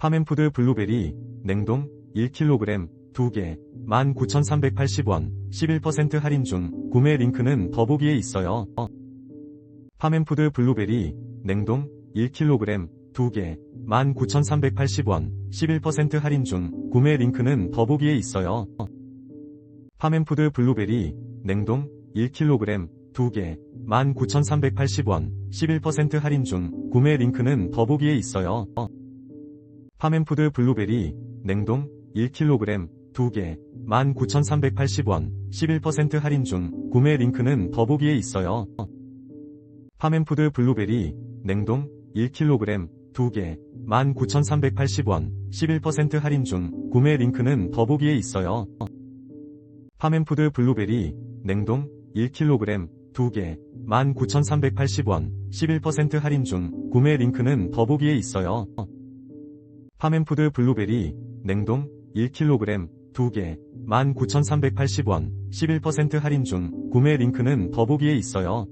파멘푸드 블루베리 냉동 1kg 2개 19,380원 11% 할인 중 구매 링크는 더보기에 있어요. 파멘푸드 블루베리 냉동 1kg 2개 19,380원 11% 할인 중 구매 링크는 더보기에 있어요. 파멘푸드 블루베리 냉동 1kg 2개 19,380원 11% 할인 중 구매 링크는 더보기에 있어요. 파멘푸드 블루베리 냉동 1kg 2개 19,380원 11% 할인 중 구매 링크는 더보기에 있어요. 파멘푸드 블루베리 냉동 1kg 2개 19,380원 11% 할인 중 구매 링크는 더보기에 있어요. 파멘푸드 블루베리 냉동 1kg 2개 19,380원 11% 할인 중 구매 링크는 더보기에 있어요. 파멘푸드 블루베리 냉동 1kg 2개 19,380원 11% 할인 중 구매 링크는 더보기에 있어요.